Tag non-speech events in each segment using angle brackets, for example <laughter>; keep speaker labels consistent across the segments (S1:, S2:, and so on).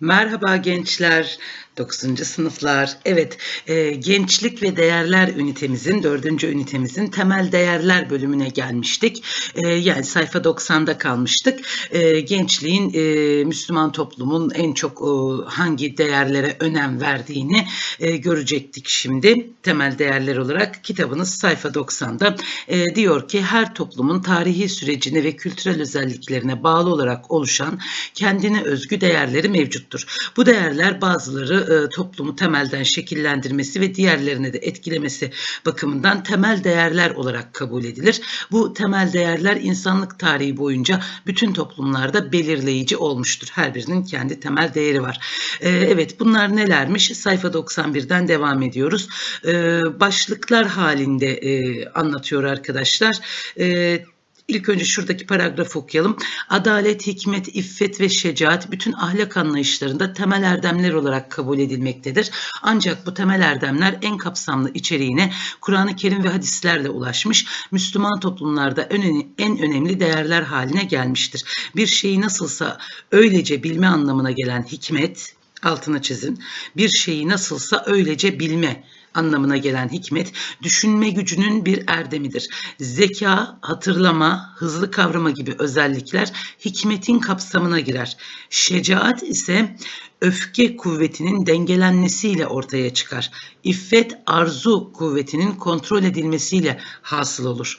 S1: Merhaba gençler, 9. sınıflar. Evet, e, gençlik ve değerler ünitemizin, 4. ünitemizin temel değerler bölümüne gelmiştik. E, yani sayfa 90'da kalmıştık. E, gençliğin, e, Müslüman toplumun en çok e, hangi değerlere önem verdiğini e, görecektik şimdi. Temel değerler olarak kitabınız sayfa 90'da e, diyor ki her toplumun tarihi sürecine ve kültürel özelliklerine bağlı olarak oluşan kendine özgü değerleri mevcuttur. Bu değerler bazıları e, toplumu temelden şekillendirmesi ve diğerlerine de etkilemesi bakımından temel değerler olarak kabul edilir. Bu temel değerler insanlık tarihi boyunca bütün toplumlarda belirleyici olmuştur. Her birinin kendi temel değeri var. E, evet bunlar nelermiş? Sayfa 91'den devam ediyoruz. E, başlıklar halinde anlatıyor arkadaşlar. E, İlk önce şuradaki paragrafı okuyalım. Adalet, hikmet, iffet ve şecaat bütün ahlak anlayışlarında temel erdemler olarak kabul edilmektedir. Ancak bu temel erdemler en kapsamlı içeriğine Kur'an-ı Kerim ve hadislerle ulaşmış, Müslüman toplumlarda en, önemli değerler haline gelmiştir. Bir şeyi nasılsa öylece bilme anlamına gelen hikmet, altına çizin, bir şeyi nasılsa öylece bilme anlamına gelen hikmet, düşünme gücünün bir erdemidir. Zeka, hatırlama, hızlı kavrama gibi özellikler hikmetin kapsamına girer. Şecaat ise öfke kuvvetinin dengelenmesiyle ortaya çıkar. İffet arzu kuvvetinin kontrol edilmesiyle hasıl olur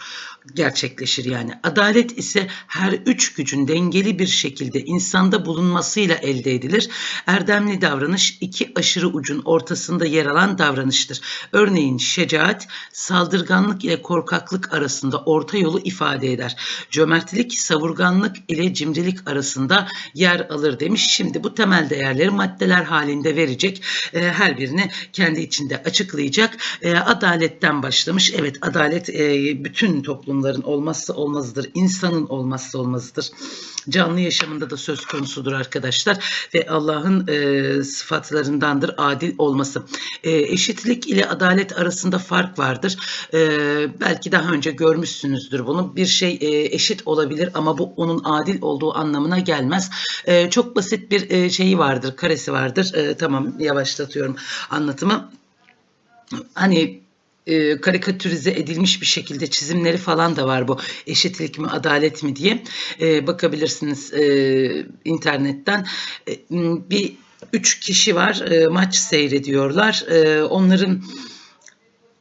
S1: gerçekleşir yani. Adalet ise her üç gücün dengeli bir şekilde insanda bulunmasıyla elde edilir. Erdemli davranış iki aşırı ucun ortasında yer alan davranıştır. Örneğin şecaat saldırganlık ile korkaklık arasında orta yolu ifade eder. Cömertlik savurganlık ile cimrilik arasında yer alır demiş. Şimdi bu temel değerleri maddeler halinde verecek. E, her birini kendi içinde açıklayacak. E, adaletten başlamış. Evet adalet e, bütün toplumların olmazsa olmazıdır. İnsanın olmazsa olmazıdır. Canlı yaşamında da söz konusudur arkadaşlar ve Allah'ın e, sıfatlarındandır adil olması. E, eşitlik ile adalet arasında fark vardır. E, belki daha önce görmüşsünüzdür bunu. Bir şey e, eşit olabilir ama bu onun adil olduğu anlamına gelmez. E, çok basit bir e, şeyi vardır, karesi vardır. E, tamam yavaşlatıyorum anlatımı. Hani e, karikatürize edilmiş bir şekilde çizimleri falan da var bu eşitlik mi adalet mi diye e, bakabilirsiniz e, internetten e, bir üç kişi var e, maç seyrediyorlar e, onların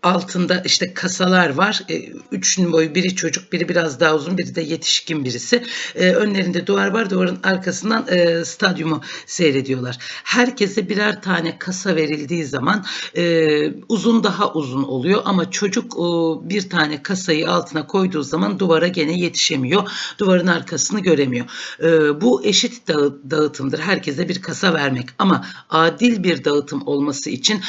S1: altında işte kasalar var. E, üçün boyu biri çocuk, biri biraz daha uzun, biri de yetişkin birisi. E, önlerinde duvar var. Duvarın arkasından e, stadyumu seyrediyorlar. Herkese birer tane kasa verildiği zaman e, uzun daha uzun oluyor ama çocuk bir tane kasayı altına koyduğu zaman duvara gene yetişemiyor. Duvarın arkasını göremiyor. Bu eşit dağı, dağıtımdır. Herkese bir kasa vermek ama adil bir dağıtım olması için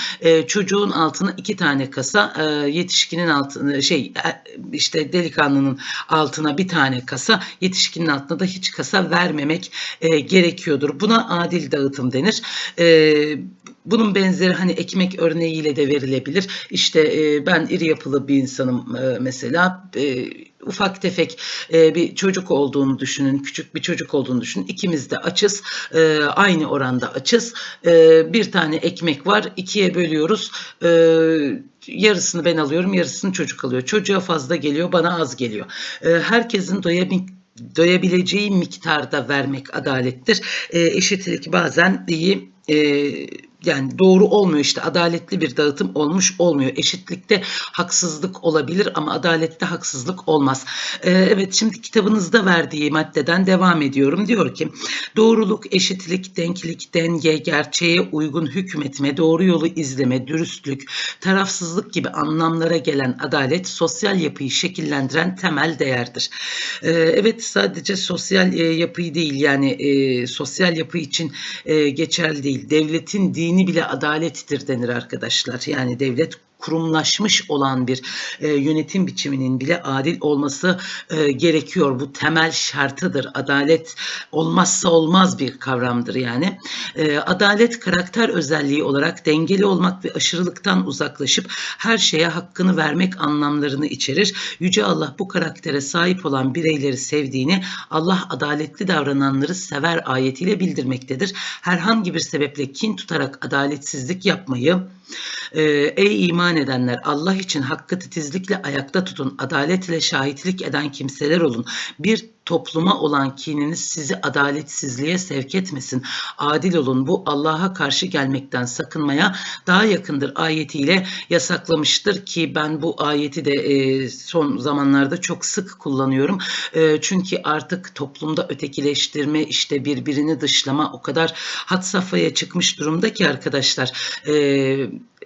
S1: çocuğun altına iki tane kasa kasa, e, yetişkinin altına şey e, işte delikanlının altına bir tane kasa, yetişkinin altına da hiç kasa vermemek e, gerekiyordur. Buna adil dağıtım denir. Bunun benzeri hani ekmek örneğiyle de verilebilir. İşte ben iri yapılı bir insanım mesela ufak tefek bir çocuk olduğunu düşünün, küçük bir çocuk olduğunu düşünün. İkimiz de açız, aynı oranda açız. Bir tane ekmek var, ikiye bölüyoruz. E, yarısını ben alıyorum, yarısını çocuk alıyor. Çocuğa fazla geliyor, bana az geliyor. E, herkesin doyabildiği doyabileceği miktarda vermek adalettir. E, eşitlik bazen iyi e, yani doğru olmuyor işte adaletli bir dağıtım olmuş olmuyor. Eşitlikte haksızlık olabilir ama adalette haksızlık olmaz. Ee, evet şimdi kitabınızda verdiği maddeden devam ediyorum. Diyor ki doğruluk, eşitlik, denklik, denge, gerçeğe uygun hükmetme, doğru yolu izleme, dürüstlük, tarafsızlık gibi anlamlara gelen adalet sosyal yapıyı şekillendiren temel değerdir. Ee, evet sadece sosyal e, yapıyı değil yani e, sosyal yapı için e, geçerli değil. Devletin dini bile adalettir denir arkadaşlar. Yani devlet kurumlaşmış olan bir e, yönetim biçiminin bile adil olması e, gerekiyor. Bu temel şartıdır. Adalet olmazsa olmaz bir kavramdır yani. E, adalet karakter özelliği olarak dengeli olmak ve aşırılıktan uzaklaşıp her şeye hakkını vermek anlamlarını içerir. Yüce Allah bu karaktere sahip olan bireyleri sevdiğini, Allah adaletli davrananları sever ayetiyle bildirmektedir. Herhangi bir sebeple kin tutarak adaletsizlik yapmayı, e, ey iman edenler Allah için hakkı titizlikle ayakta tutun, adaletle şahitlik eden kimseler olun. Bir topluma olan kininiz sizi adaletsizliğe sevk etmesin. Adil olun. Bu Allah'a karşı gelmekten sakınmaya daha yakındır ayetiyle yasaklamıştır ki ben bu ayeti de e, son zamanlarda çok sık kullanıyorum. E, çünkü artık toplumda ötekileştirme, işte birbirini dışlama o kadar had safhaya çıkmış durumda ki arkadaşlar. E,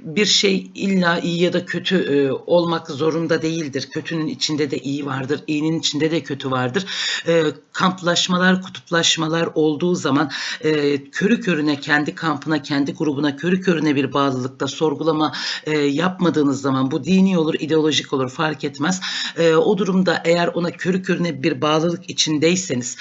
S1: bir şey illa iyi ya da kötü e, olmak zorunda değildir. Kötünün içinde de iyi vardır, iyinin içinde de kötü vardır. E, kamplaşmalar, kutuplaşmalar olduğu zaman e, körü körüne kendi kampına, kendi grubuna körü körüne bir bağlılıkta sorgulama yapmadığınız zaman bu dini olur, ideolojik olur fark etmez. O durumda eğer ona körü körüne bir bağlılık içindeyseniz,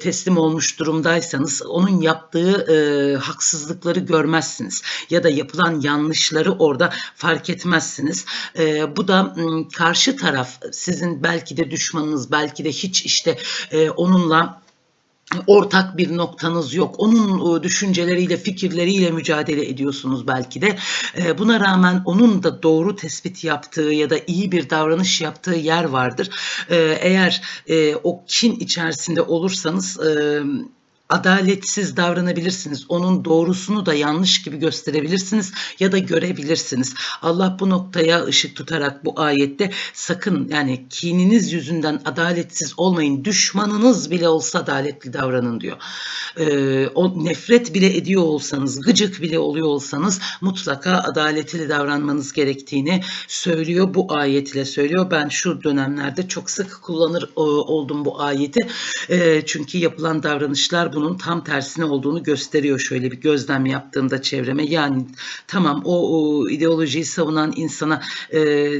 S1: teslim olmuş durumdaysanız onun yaptığı haksızlıkları görmezsiniz ya da yapılan yanlışları orada fark etmezsiniz. E, bu da m, karşı taraf sizin belki de düşmanınız, belki de hiç işte e, onunla ortak bir noktanız yok. Onun e, düşünceleriyle, fikirleriyle mücadele ediyorsunuz belki de. E, Buna rağmen onun da doğru tespit yaptığı ya da iyi bir davranış yaptığı yer vardır. E, Eğer e, o kin içerisinde olursanız e, adaletsiz davranabilirsiniz. Onun doğrusunu da yanlış gibi gösterebilirsiniz ya da görebilirsiniz. Allah bu noktaya ışık tutarak bu ayette sakın yani kininiz yüzünden adaletsiz olmayın. Düşmanınız bile olsa adaletli davranın diyor. Ee, o nefret bile ediyor olsanız, gıcık bile oluyor olsanız mutlaka adaletli davranmanız gerektiğini söylüyor. Bu ayetle söylüyor. Ben şu dönemlerde çok sık kullanır e, oldum bu ayeti. E, çünkü yapılan davranışlar bunun tam tersine olduğunu gösteriyor. Şöyle bir gözlem yaptığımda çevreme. Yani tamam o, o ideolojiyi savunan insana e,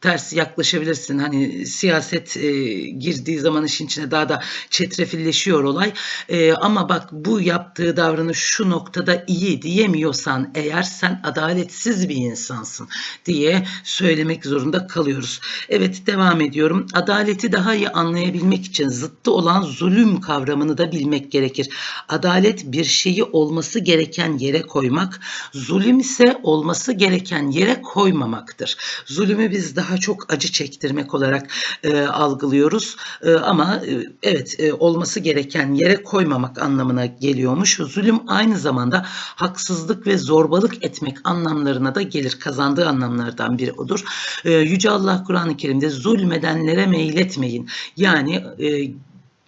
S1: ters yaklaşabilirsin. Hani siyaset e, girdiği zaman işin içine daha da çetrefilleşiyor olay. E, ama bak bu yaptığı davranış şu noktada iyi diyemiyorsan eğer sen adaletsiz bir insansın diye söylemek zorunda kalıyoruz. Evet devam ediyorum. Adaleti daha iyi anlayabilmek için zıttı olan zulüm kavramını da bilmek gerekir. Adalet bir şeyi olması gereken yere koymak, zulüm ise olması gereken yere koymamaktır. Zulümü biz daha çok acı çektirmek olarak e, algılıyoruz E, ama e, evet e, olması gereken yere koymamak anlamına geliyormuş. Zulüm aynı zamanda haksızlık ve zorbalık etmek anlamlarına da gelir. Kazandığı anlamlardan biri odur. E, Yüce Allah Kur'an-ı Kerim'de zulmedenlere meyletmeyin. Yani e,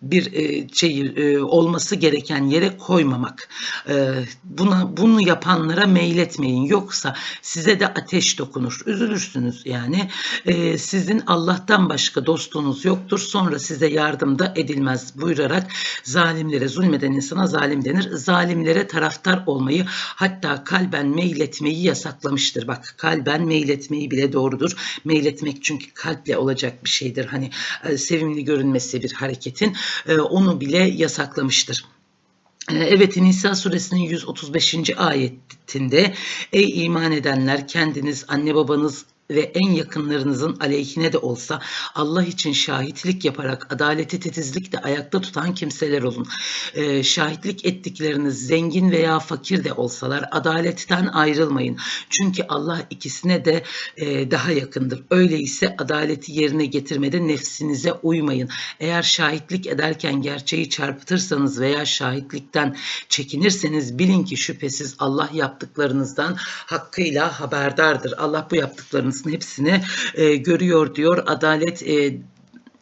S1: bir e, şeyi e, olması gereken yere koymamak. E, buna bunu yapanlara meyletmeyin. Yoksa size de ateş dokunur. Üzülürsünüz yani. Sizin Allah'tan başka dostunuz yoktur. Sonra size yardım da edilmez buyurarak zalimlere zulmeden insana zalim denir. Zalimlere taraftar olmayı hatta kalben meyletmeyi yasaklamıştır. Bak kalben meyletmeyi bile doğrudur. Meyletmek çünkü kalple olacak bir şeydir. Hani sevimli görünmesi bir hareketin onu bile yasaklamıştır. E, Evet Nisa suresinin 135. ayetinde ey iman edenler kendiniz anne babanız ve en yakınlarınızın aleyhine de olsa Allah için şahitlik yaparak adaleti titizlikle ayakta tutan kimseler olun. Ee, şahitlik ettikleriniz zengin veya fakir de olsalar adaletten ayrılmayın. Çünkü Allah ikisine de e, daha yakındır. Öyleyse adaleti yerine getirmede nefsinize uymayın. Eğer şahitlik ederken gerçeği çarpıtırsanız veya şahitlikten çekinirseniz bilin ki şüphesiz Allah yaptıklarınızdan hakkıyla haberdardır. Allah bu yaptıklarınızın hepsini e, görüyor diyor. Adalet e,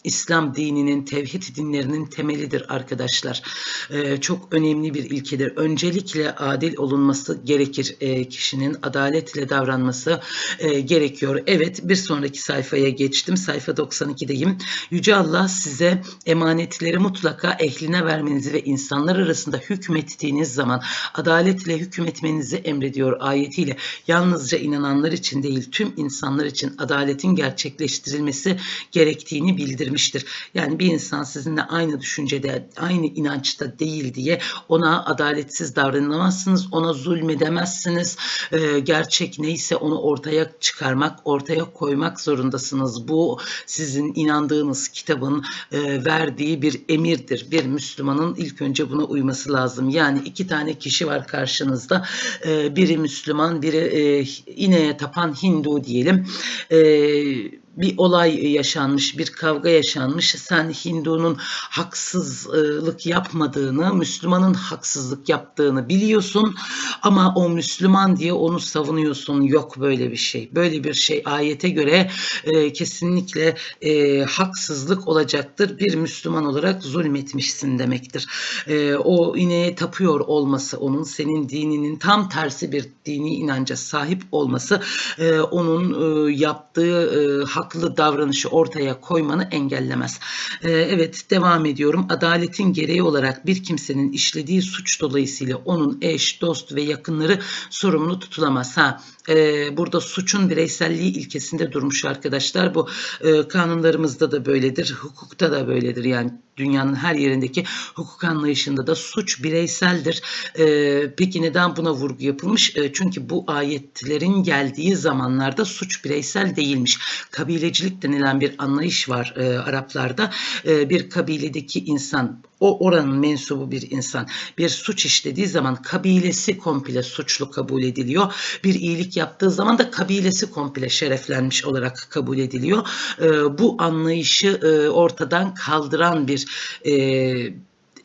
S1: İslam dininin, tevhid dinlerinin temelidir arkadaşlar. Ee, çok önemli bir ilkedir. Öncelikle adil olunması gerekir. Ee, kişinin adaletle davranması e, gerekiyor. Evet bir sonraki sayfaya geçtim. Sayfa 92'deyim. Yüce Allah size emanetleri mutlaka ehline vermenizi ve insanlar arasında hükmettiğiniz zaman adaletle hükmetmenizi emrediyor ayetiyle. Yalnızca inananlar için değil tüm insanlar için adaletin gerçekleştirilmesi gerektiğini bildirmiştir. Yani bir insan sizinle aynı düşüncede, aynı inançta değil diye ona adaletsiz davranamazsınız, ona zulmedemezsiniz. Ee, gerçek neyse onu ortaya çıkarmak, ortaya koymak zorundasınız. Bu sizin inandığınız kitabın e, verdiği bir emirdir. Bir Müslümanın ilk önce buna uyması lazım. Yani iki tane kişi var karşınızda. E, biri Müslüman, biri e, ineğe tapan Hindu diyelim. E, bir olay yaşanmış, bir kavga yaşanmış. Sen Hindu'nun haksızlık yapmadığını, Müslümanın haksızlık yaptığını biliyorsun ama o Müslüman diye onu savunuyorsun. Yok böyle bir şey. Böyle bir şey ayete göre e, kesinlikle e, haksızlık olacaktır. Bir Müslüman olarak zulmetmişsin demektir. E, o ineğe tapıyor olması, onun senin dininin tam tersi bir dini inanca sahip olması, e, onun e, yaptığı e, haklı davranışı ortaya koymanı engellemez. E, evet devam ediyorum. Adaletin gereği olarak bir kimsenin işlediği suç dolayısıyla onun eş, dost ve yakınları sorumlu tutulamaz. Ha, e, burada suçun bireyselliği ilkesinde durmuş arkadaşlar. Bu e, kanunlarımızda da böyledir, hukukta da böyledir. Yani dünyanın her yerindeki hukuk anlayışında da suç bireyseldir. E, peki neden buna vurgu yapılmış? E, çünkü bu ayetlerin geldiği zamanlarda suç bireysel değilmiş. Kabilecilik denilen bir anlayış var e, Araplarda. E, bir kabiledeki insan o oranın mensubu bir insan bir suç işlediği zaman kabilesi komple suçlu kabul ediliyor. Bir iyilik yaptığı zaman da kabilesi komple şereflenmiş olarak kabul ediliyor. E, bu anlayışı e, ortadan kaldıran bir e,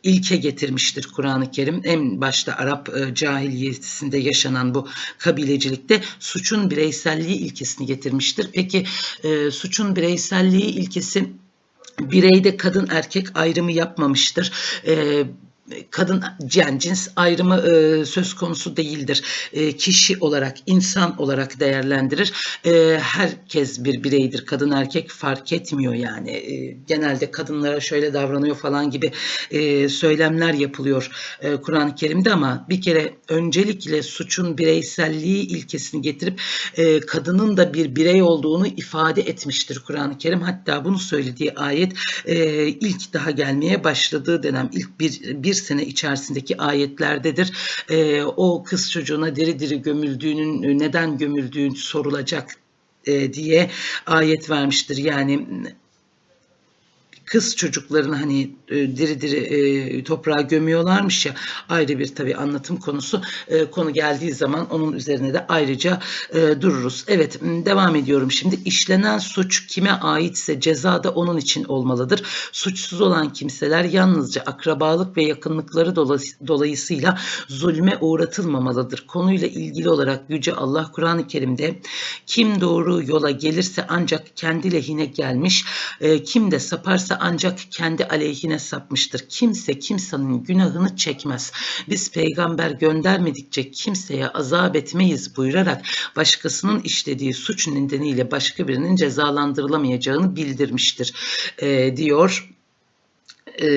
S1: ilke getirmiştir Kur'an-ı Kerim. En başta Arap e, cahiliyesinde yaşanan bu kabilecilikte suçun bireyselliği ilkesini getirmiştir. Peki e, suçun bireyselliği ilkesi bireyde kadın erkek ayrımı yapmamıştır. E, kadın yani cins ayrımı e, söz konusu değildir. E, kişi olarak, insan olarak değerlendirir. E, herkes bir bireydir. Kadın erkek fark etmiyor yani. E, genelde kadınlara şöyle davranıyor falan gibi e, söylemler yapılıyor e, Kur'an-ı Kerim'de ama bir kere öncelikle suçun bireyselliği ilkesini getirip e, kadının da bir birey olduğunu ifade etmiştir Kur'an-ı Kerim. Hatta bunu söylediği ayet e, ilk daha gelmeye başladığı dönem ilk bir, bir sene içerisindeki ayetlerdedir. E, o kız çocuğuna diri diri gömüldüğünün neden gömüldüğün sorulacak e, diye ayet vermiştir. Yani kız çocuklarını hani e, diri diri e, toprağa gömüyorlarmış ya ayrı bir tabi anlatım konusu e, konu geldiği zaman onun üzerine de ayrıca e, dururuz. Evet devam ediyorum şimdi işlenen suç kime aitse ceza da onun için olmalıdır. Suçsuz olan kimseler yalnızca akrabalık ve yakınlıkları dolayısıyla zulme uğratılmamalıdır. Konuyla ilgili olarak Yüce Allah Kur'an-ı Kerim'de kim doğru yola gelirse ancak kendi lehine gelmiş, e, kim de saparsa ancak kendi aleyhine sapmıştır. Kimse kimsenin günahını çekmez. Biz peygamber göndermedikçe kimseye azap etmeyiz buyurarak başkasının işlediği suç nedeniyle başka birinin cezalandırılamayacağını bildirmiştir e, diyor. E,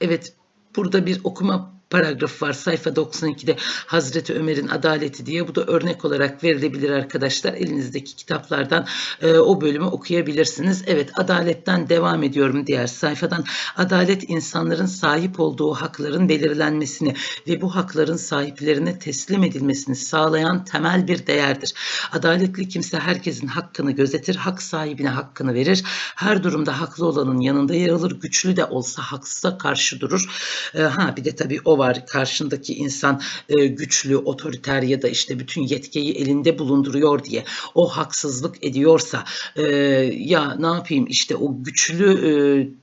S1: evet burada bir okuma paragraf var sayfa 92'de Hazreti Ömer'in adaleti diye bu da örnek olarak verilebilir arkadaşlar elinizdeki kitaplardan e, o bölümü okuyabilirsiniz. Evet adaletten devam ediyorum diğer sayfadan adalet insanların sahip olduğu hakların belirlenmesini ve bu hakların sahiplerine teslim edilmesini sağlayan temel bir değerdir. Adaletli kimse herkesin hakkını gözetir, hak sahibine hakkını verir. Her durumda haklı olanın yanında yer alır, güçlü de olsa haksıza karşı durur. E, ha bir de tabii o var. Karşındaki insan e, güçlü, otoriter ya da işte bütün yetkiyi elinde bulunduruyor diye o haksızlık ediyorsa e, ya ne yapayım işte o güçlü e,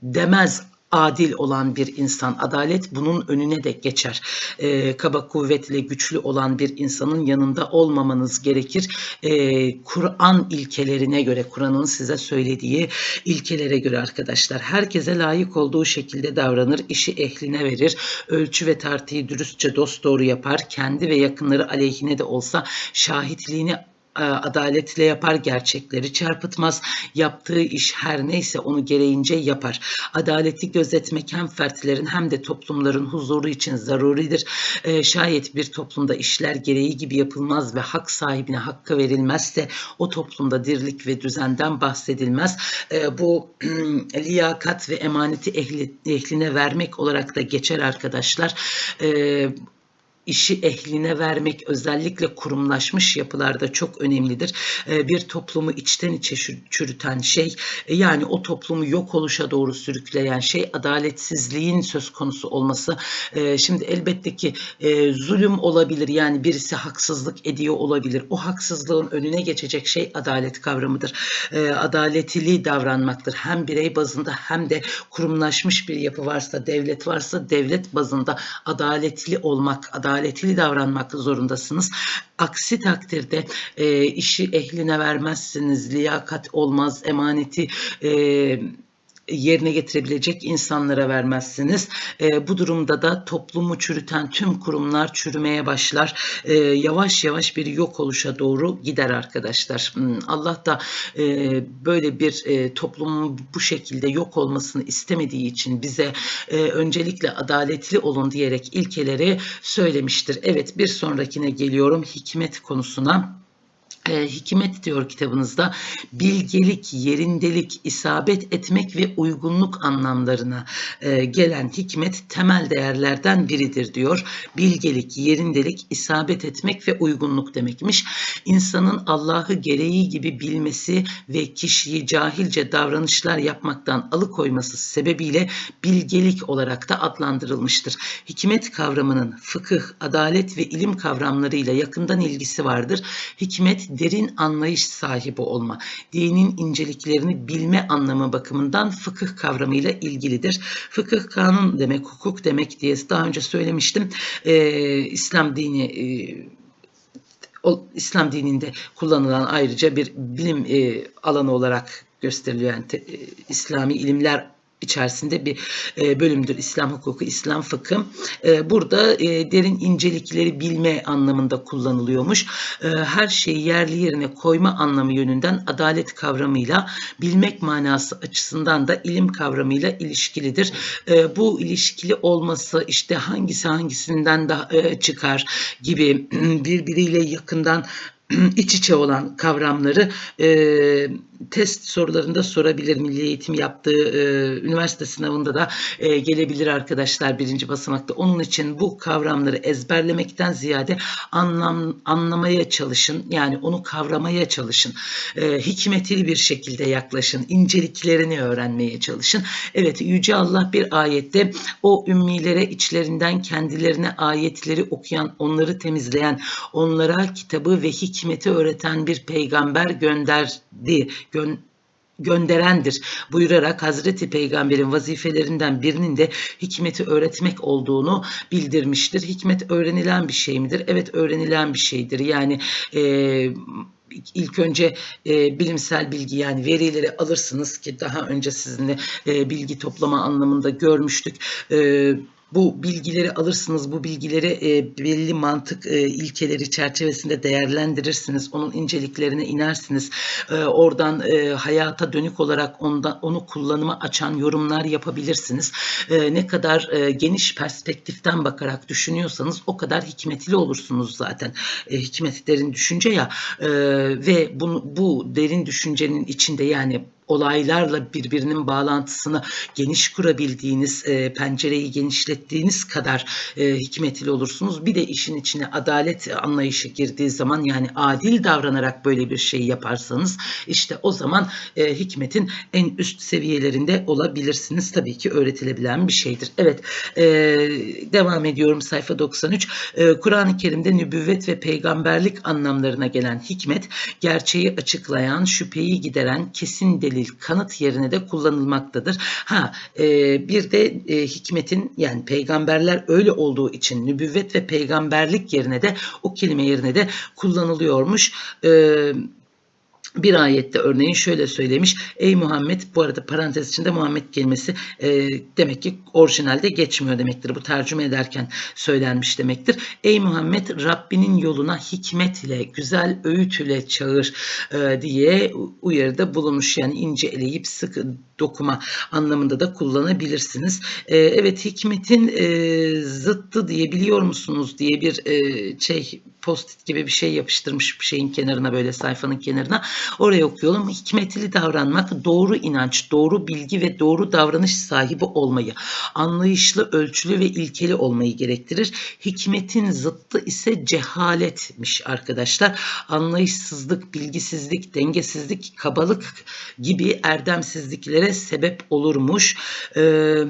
S1: demez adil olan bir insan. Adalet bunun önüne de geçer. E, kaba kuvvetli, güçlü olan bir insanın yanında olmamanız gerekir. E, Kur'an ilkelerine göre, Kur'an'ın size söylediği ilkelere göre arkadaşlar. Herkese layık olduğu şekilde davranır, işi ehline verir, ölçü ve tartıyı dürüstçe dost doğru yapar, kendi ve yakınları aleyhine de olsa şahitliğini adaletle yapar, gerçekleri çarpıtmaz. Yaptığı iş her neyse onu gereğince yapar. Adaleti gözetmek hem fertlerin hem de toplumların huzuru için zaruridir. E, şayet bir toplumda işler gereği gibi yapılmaz ve hak sahibine hakkı verilmezse o toplumda dirlik ve düzenden bahsedilmez. E, bu <clears throat> liyakat ve emaneti ehli, ehline vermek olarak da geçer arkadaşlar. E, işi ehline vermek özellikle kurumlaşmış yapılarda çok önemlidir. Ee, bir toplumu içten içe çürüten şey e, yani o toplumu yok oluşa doğru sürükleyen şey adaletsizliğin söz konusu olması. Ee, şimdi elbette ki e, zulüm olabilir yani birisi haksızlık ediyor olabilir. O haksızlığın önüne geçecek şey adalet kavramıdır. Ee, adaletli davranmaktır. Hem birey bazında hem de kurumlaşmış bir yapı varsa, devlet varsa devlet bazında adaletli olmak, adaletli adaletli davranmak zorundasınız. Aksi takdirde e, işi ehline vermezsiniz, liyakat olmaz, emaneti e, yerine getirebilecek insanlara vermezsiniz. E, bu durumda da toplumu çürüten tüm kurumlar çürümeye başlar. E, yavaş yavaş bir yok oluşa doğru gider arkadaşlar. Hmm, Allah da e, böyle bir e, toplumun bu şekilde yok olmasını istemediği için bize e, öncelikle adaletli olun diyerek ilkeleri söylemiştir. Evet bir sonrakine geliyorum hikmet konusuna e, hikmet diyor kitabınızda bilgelik, yerindelik, isabet etmek ve uygunluk anlamlarına e, gelen hikmet temel değerlerden biridir diyor. Bilgelik, yerindelik, isabet etmek ve uygunluk demekmiş. İnsanın Allah'ı gereği gibi bilmesi ve kişiyi cahilce davranışlar yapmaktan alıkoyması sebebiyle bilgelik olarak da adlandırılmıştır. Hikmet kavramının fıkıh, adalet ve ilim kavramlarıyla yakından ilgisi vardır. Hikmet derin anlayış sahibi olma, dinin inceliklerini bilme anlamı bakımından fıkıh kavramıyla ilgilidir. Fıkıh kanun demek, hukuk demek diye daha önce söylemiştim. Ee, İslam dini e, İslam dininde kullanılan ayrıca bir bilim e, alanı olarak gösteriliyor. Yani te, e, İslami ilimler içerisinde bir e, bölümdür İslam hukuku, İslam fıkı. E, burada e, derin incelikleri bilme anlamında kullanılıyormuş. Her şeyi yerli yerine koyma anlamı yönünden adalet kavramıyla bilmek manası açısından da ilim kavramıyla ilişkilidir. Bu ilişkili olması işte hangisi hangisinden daha çıkar gibi birbiriyle yakından <clears throat> iç içe olan kavramları e, test sorularında sorabilir. Milli Eğitim yaptığı e, üniversite sınavında da e, gelebilir arkadaşlar birinci basamakta. Onun için bu kavramları ezberlemekten ziyade anlam anlamaya çalışın. Yani onu kavramaya çalışın. E, hikmetli bir şekilde yaklaşın. inceliklerini öğrenmeye çalışın. Evet Yüce Allah bir ayette o ümmilere içlerinden kendilerine ayetleri okuyan, onları temizleyen, onlara kitabı ve hikmeti öğreten bir peygamber gönderdi gö gönderendir buyurarak Hazreti Peygamber'in vazifelerinden birinin de hikmeti öğretmek olduğunu bildirmiştir. Hikmet öğrenilen bir şey midir? Evet öğrenilen bir şeydir. Yani e, ilk önce e, bilimsel bilgi yani verileri alırsınız ki daha önce sizinle e, bilgi toplama anlamında görmüştük. E, bu bilgileri alırsınız, bu bilgileri e, belli mantık e, ilkeleri çerçevesinde değerlendirirsiniz, onun inceliklerine inersiniz. E, oradan e, hayata dönük olarak ondan, onu kullanıma açan yorumlar yapabilirsiniz. E, ne kadar e, geniş perspektiften bakarak düşünüyorsanız o kadar hikmetli olursunuz zaten. E, hikmet derin düşünce ya e, ve bunu, bu derin düşüncenin içinde yani olaylarla birbirinin bağlantısını geniş kurabildiğiniz, e, pencereyi genişlettiğiniz kadar e, hikmetli olursunuz. Bir de işin içine adalet anlayışı girdiği zaman yani adil davranarak böyle bir şey yaparsanız işte o zaman e, hikmetin en üst seviyelerinde olabilirsiniz. Tabii ki öğretilebilen bir şeydir. Evet e, devam ediyorum sayfa 93. E, Kur'an-ı Kerim'de nübüvvet ve peygamberlik anlamlarına gelen hikmet gerçeği açıklayan, şüpheyi gideren, kesin delil delil, kanıt yerine de kullanılmaktadır. Ha e, bir de e, hikmetin yani peygamberler öyle olduğu için nübüvvet ve peygamberlik yerine de o kelime yerine de kullanılıyormuş. Eee bir ayette örneğin şöyle söylemiş. Ey Muhammed bu arada parantez içinde Muhammed kelimesi e, demek ki orijinalde geçmiyor demektir. Bu tercüme ederken söylenmiş demektir. Ey Muhammed Rabbinin yoluna hikmet ile güzel öğüt ile çağır e, diye uyarıda bulunmuş. Yani ince eleyip sık dokuma anlamında da kullanabilirsiniz. E, evet hikmetin e, zıttı diye biliyor musunuz diye bir e, şey post gibi bir şey yapıştırmış bir şeyin kenarına böyle sayfanın kenarına. Oraya okuyalım. Hikmetli davranmak, doğru inanç, doğru bilgi ve doğru davranış sahibi olmayı, anlayışlı, ölçülü ve ilkeli olmayı gerektirir. Hikmetin zıttı ise cehaletmiş arkadaşlar. Anlayışsızlık, bilgisizlik, dengesizlik, kabalık gibi erdemsizliklere sebep olurmuş. Ee,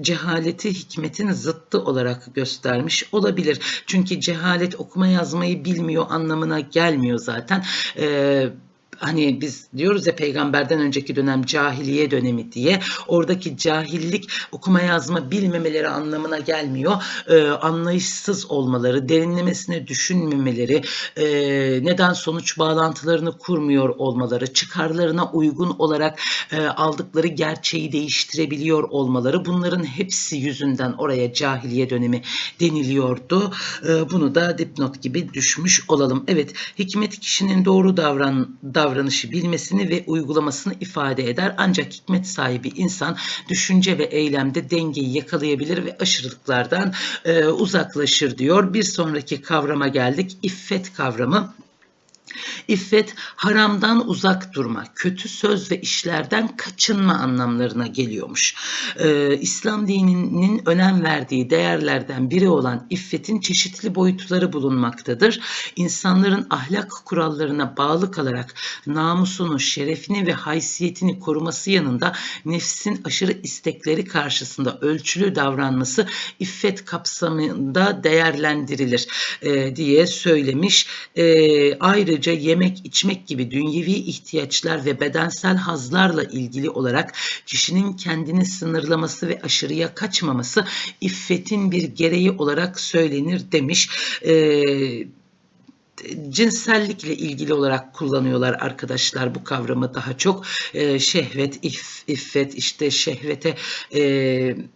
S1: cehaleti hikmetin zıttı olarak göstermiş olabilir. Çünkü cehalet okuma yazmayı bilmiyor anlamına gelmiyor zaten. Ee, hani biz diyoruz ya peygamberden önceki dönem cahiliye dönemi diye oradaki cahillik okuma yazma bilmemeleri anlamına gelmiyor. Ee, anlayışsız olmaları, derinlemesine düşünmemeleri, e, neden sonuç bağlantılarını kurmuyor olmaları, çıkarlarına uygun olarak e, aldıkları gerçeği değiştirebiliyor olmaları bunların hepsi yüzünden oraya cahiliye dönemi deniliyordu. E, bunu da dipnot gibi düşmüş olalım. Evet, hikmet kişinin doğru davran davranışı bilmesini ve uygulamasını ifade eder. Ancak hikmet sahibi insan düşünce ve eylemde dengeyi yakalayabilir ve aşırılıklardan e, uzaklaşır diyor. Bir sonraki kavrama geldik. İffet kavramı. İffet haramdan uzak durma, kötü söz ve işlerden kaçınma anlamlarına geliyormuş. Ee, İslam dininin önem verdiği değerlerden biri olan iffetin çeşitli boyutları bulunmaktadır. İnsanların ahlak kurallarına bağlı kalarak namusunu, şerefini ve haysiyetini koruması yanında nefsin aşırı istekleri karşısında ölçülü davranması iffet kapsamında değerlendirilir e, diye söylemiş. E, ayrıca yemek, içmek gibi dünyevi ihtiyaçlar ve bedensel hazlarla ilgili olarak kişinin kendini sınırlaması ve aşırıya kaçmaması iffetin bir gereği olarak söylenir demiş. Eee cinsellikle ilgili olarak kullanıyorlar arkadaşlar bu kavramı daha çok e, şehvet, if, iffet işte şehvete e,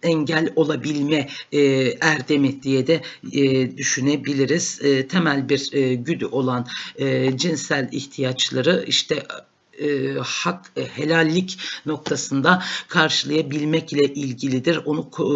S1: engel olabilme e, erdemi diye de e, düşünebiliriz. E, temel bir e, güdü olan e, cinsel ihtiyaçları işte e, hak e, helallik noktasında karşılayabilmek ile ilgilidir. Onu e,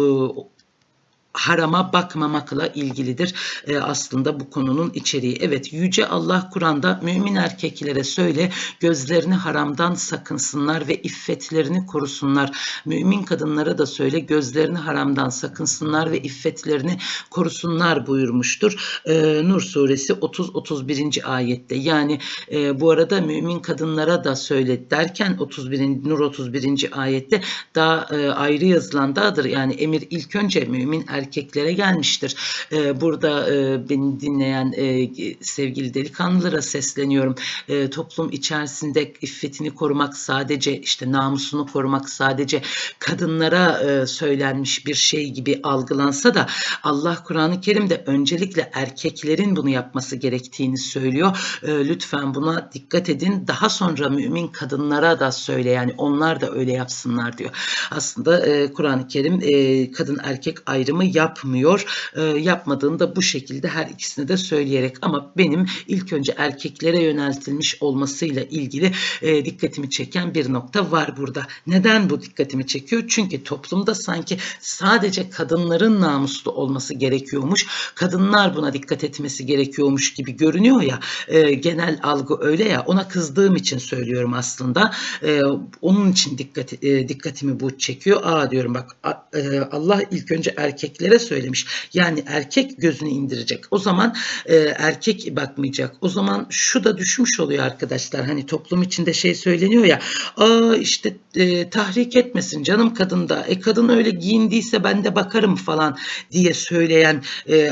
S1: harama bakmamakla ilgilidir e, aslında bu konunun içeriği. Evet Yüce Allah Kur'an'da mümin erkeklere söyle gözlerini haramdan sakınsınlar ve iffetlerini korusunlar. Mümin kadınlara da söyle gözlerini haramdan sakınsınlar ve iffetlerini korusunlar buyurmuştur. E, Nur suresi 30-31. ayette yani e, bu arada mümin kadınlara da söyle derken 31. Nur 31. ayette daha e, ayrı yazılan dağdır. Yani emir ilk önce mümin erkeklere erkeklere gelmiştir. E, burada e, beni dinleyen e, sevgili delikanlılara sesleniyorum. E, toplum içerisinde iffetini korumak sadece işte namusunu korumak sadece kadınlara e, söylenmiş bir şey gibi algılansa da Allah Kur'an-ı Kerim'de öncelikle erkeklerin bunu yapması gerektiğini söylüyor. E, lütfen buna dikkat edin. Daha sonra mümin kadınlara da söyle yani onlar da öyle yapsınlar diyor. Aslında e, Kur'an-ı Kerim e, kadın erkek ayrımı yapmıyor. E, yapmadığını da bu şekilde her ikisini de söyleyerek ama benim ilk önce erkeklere yöneltilmiş olmasıyla ilgili e, dikkatimi çeken bir nokta var burada. Neden bu dikkatimi çekiyor? Çünkü toplumda sanki sadece kadınların namuslu olması gerekiyormuş. Kadınlar buna dikkat etmesi gerekiyormuş gibi görünüyor ya. E, genel algı öyle ya. Ona kızdığım için söylüyorum aslında. E, onun için dikkat e, dikkatimi bu çekiyor. Aa diyorum bak e, Allah ilk önce erkeklere erkeklere söylemiş. Yani erkek gözünü indirecek. O zaman e, erkek bakmayacak. O zaman şu da düşmüş oluyor arkadaşlar. Hani toplum içinde şey söyleniyor ya. Aa işte e, tahrik etmesin canım kadın da. E kadın öyle giyindiyse ben de bakarım falan diye söyleyen e,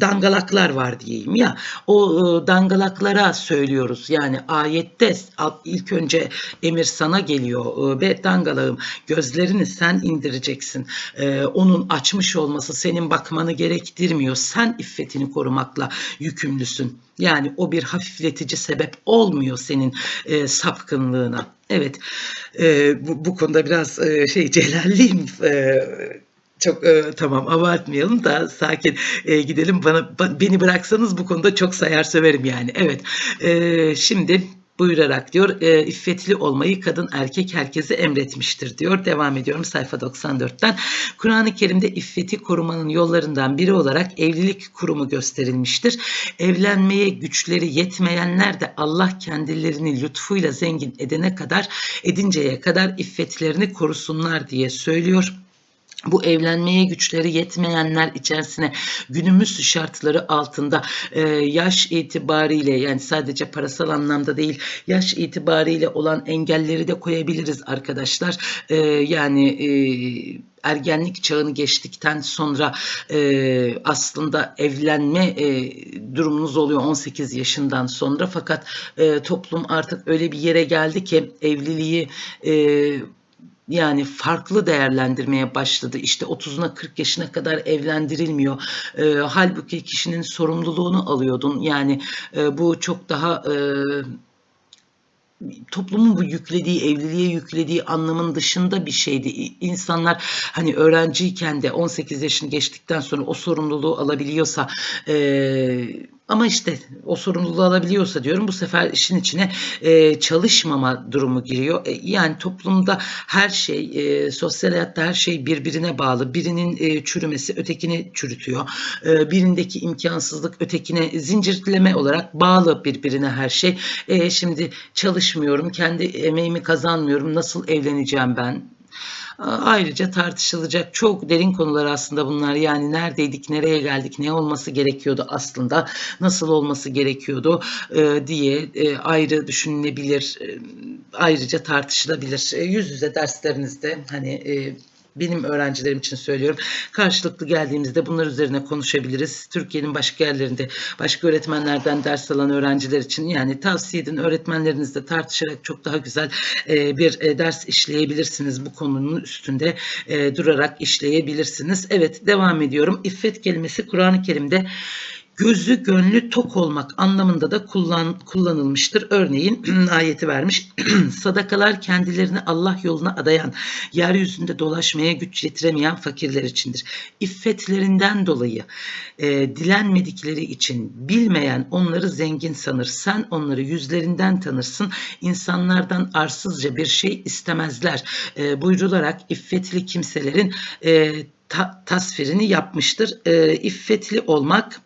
S1: dangalaklar var diyeyim ya. O e, dangalaklara söylüyoruz. Yani ayette ilk önce emir sana geliyor. E, ve dangalağım gözlerini sen indireceksin. E, onun açmış olması senin bakmanı gerektirmiyor. Sen iffetini korumakla yükümlüsün. Yani o bir hafifletici sebep olmuyor senin e, sapkınlığına. Evet e, bu, bu konuda biraz e, şey <laughs> celalliyim e, çok e, tamam abartmayalım da sakin e, gidelim. Bana ba- beni bıraksanız bu konuda çok sayar söverim yani. Evet. E, şimdi buyurarak diyor e, iffetli olmayı kadın erkek herkese emretmiştir diyor. Devam ediyorum sayfa 94'ten. Kur'an-ı Kerim'de iffeti korumanın yollarından biri olarak evlilik kurumu gösterilmiştir. Evlenmeye güçleri yetmeyenler de Allah kendilerini lütfuyla zengin edene kadar edinceye kadar iffetlerini korusunlar diye söylüyor bu evlenmeye güçleri yetmeyenler içerisine günümüz şartları altında e, yaş itibariyle yani sadece parasal anlamda değil yaş itibariyle olan engelleri de koyabiliriz arkadaşlar. E, yani e, ergenlik çağını geçtikten sonra e, aslında evlenme e, durumunuz oluyor 18 yaşından sonra fakat e, toplum artık öyle bir yere geldi ki evliliği e, yani farklı değerlendirmeye başladı. İşte 30'una 40 yaşına kadar evlendirilmiyor. E, halbuki kişinin sorumluluğunu alıyordun. Yani e, bu çok daha e, toplumun bu yüklediği, evliliğe yüklediği anlamın dışında bir şeydi. İnsanlar hani öğrenciyken de 18 yaşını geçtikten sonra o sorumluluğu alabiliyorsa e, ama işte o sorumluluğu alabiliyorsa diyorum bu sefer işin içine e, çalışmama durumu giriyor. E, yani toplumda her şey, e, sosyal hayatta her şey birbirine bağlı. Birinin e, çürümesi ötekini çürütüyor. E, birindeki imkansızlık ötekine zincirleme olarak bağlı birbirine her şey. E, şimdi çalışmıyorum, kendi emeğimi kazanmıyorum. Nasıl evleneceğim ben? Ayrıca tartışılacak çok derin konular aslında bunlar. Yani neredeydik, nereye geldik, ne olması gerekiyordu aslında, nasıl olması gerekiyordu e, diye e, ayrı düşünülebilir, e, ayrıca tartışılabilir. Yüz yüze derslerinizde hani benim öğrencilerim için söylüyorum. Karşılıklı geldiğimizde bunlar üzerine konuşabiliriz. Türkiye'nin başka yerlerinde başka öğretmenlerden ders alan öğrenciler için yani tavsiye edin öğretmenlerinizle tartışarak çok daha güzel e, bir e, ders işleyebilirsiniz. Bu konunun üstünde e, durarak işleyebilirsiniz. Evet devam ediyorum. İffet kelimesi Kur'an-ı Kerim'de gözü gönlü tok olmak anlamında da kullan, kullanılmıştır. Örneğin <clears throat> ayeti vermiş. <clears throat> Sadakalar kendilerini Allah yoluna adayan, yeryüzünde dolaşmaya güç yetiremeyen fakirler içindir. İffetlerinden dolayı e, dilenmedikleri için bilmeyen onları zengin sanır. Sen onları yüzlerinden tanırsın. İnsanlardan arsızca bir şey istemezler. E, buyrularak iffetli kimselerin e, ta, tasvirini yapmıştır. E, iffetli olmak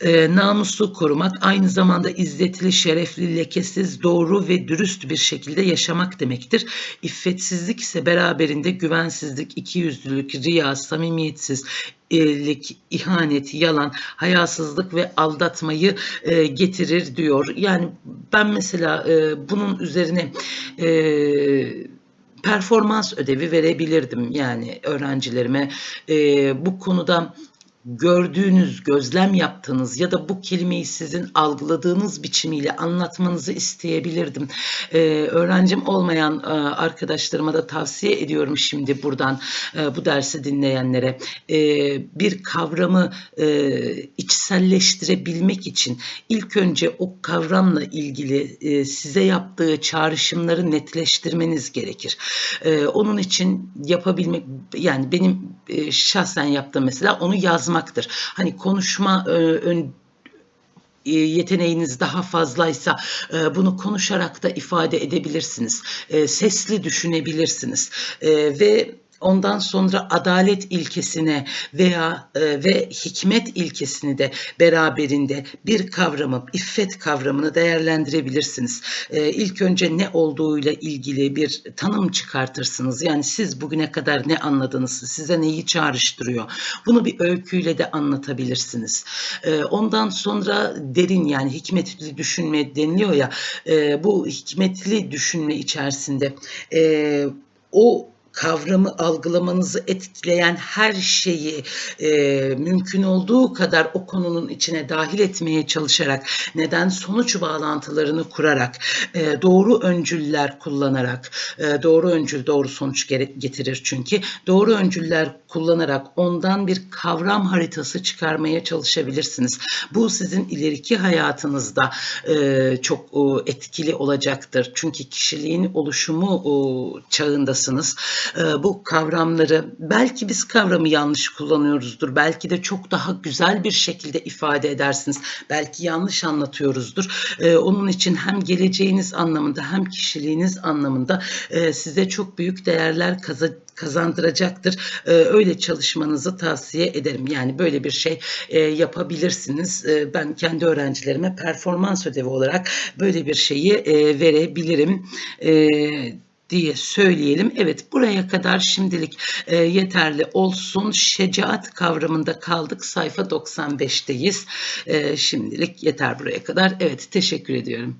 S1: e, namuslu korumak, aynı zamanda izzetli, şerefli, lekesiz, doğru ve dürüst bir şekilde yaşamak demektir. İffetsizlik ise beraberinde güvensizlik, ikiyüzlülük, riya, samimiyetsiz, lik, ihanet, yalan, hayasızlık ve aldatmayı e, getirir diyor. Yani ben mesela e, bunun üzerine e, performans ödevi verebilirdim yani öğrencilerime. E, bu konuda gördüğünüz, gözlem yaptığınız ya da bu kelimeyi sizin algıladığınız biçimiyle anlatmanızı isteyebilirdim. Ee, öğrencim olmayan e, arkadaşlarıma da tavsiye ediyorum şimdi buradan e, bu dersi dinleyenlere. E, bir kavramı e, içselleştirebilmek için ilk önce o kavramla ilgili e, size yaptığı çağrışımları netleştirmeniz gerekir. E, onun için yapabilmek yani benim e, şahsen yaptığım mesela onu yazmak yazmaktır. Hani konuşma e, ön, e, yeteneğiniz daha fazlaysa e, bunu konuşarak da ifade edebilirsiniz. Sesli düşünebilirsiniz. Ve Ondan sonra adalet ilkesine veya e, ve hikmet ilkesini de beraberinde bir kavramı, iffet kavramını değerlendirebilirsiniz. E, ilk önce ne olduğuyla ilgili bir tanım çıkartırsınız. Yani siz bugüne kadar ne anladınız, size neyi çağrıştırıyor? Bunu bir öyküyle de anlatabilirsiniz. E, ondan sonra derin yani hikmetli düşünme deniliyor ya, e, bu hikmetli düşünme içerisinde e, o kavramı algılamanızı etkileyen her şeyi e, mümkün olduğu kadar o konunun içine dahil etmeye çalışarak neden sonuç bağlantılarını kurarak e, doğru öncüller kullanarak e, doğru öncül doğru sonuç getirir çünkü doğru öncüller kullanarak ondan bir kavram haritası çıkarmaya çalışabilirsiniz. Bu sizin ileriki hayatınızda e, çok e, etkili olacaktır. Çünkü kişiliğin oluşumu e, çağındasınız. E, bu kavramları belki biz kavramı yanlış kullanıyoruzdur. Belki de çok daha güzel bir şekilde ifade edersiniz. Belki yanlış anlatıyoruzdur. E, onun için hem geleceğiniz anlamında hem kişiliğiniz anlamında e, size çok büyük değerler kaza- kazandıracaktır. E, öyle çalışmanızı tavsiye ederim. Yani böyle bir şey e, yapabilirsiniz. Ben kendi öğrencilerime performans ödevi olarak böyle bir şeyi e, verebilirim. E, diye söyleyelim. Evet buraya kadar şimdilik e, yeterli olsun. Şecaat kavramında kaldık. Sayfa 95'teyiz. E, şimdilik yeter buraya kadar. Evet teşekkür ediyorum.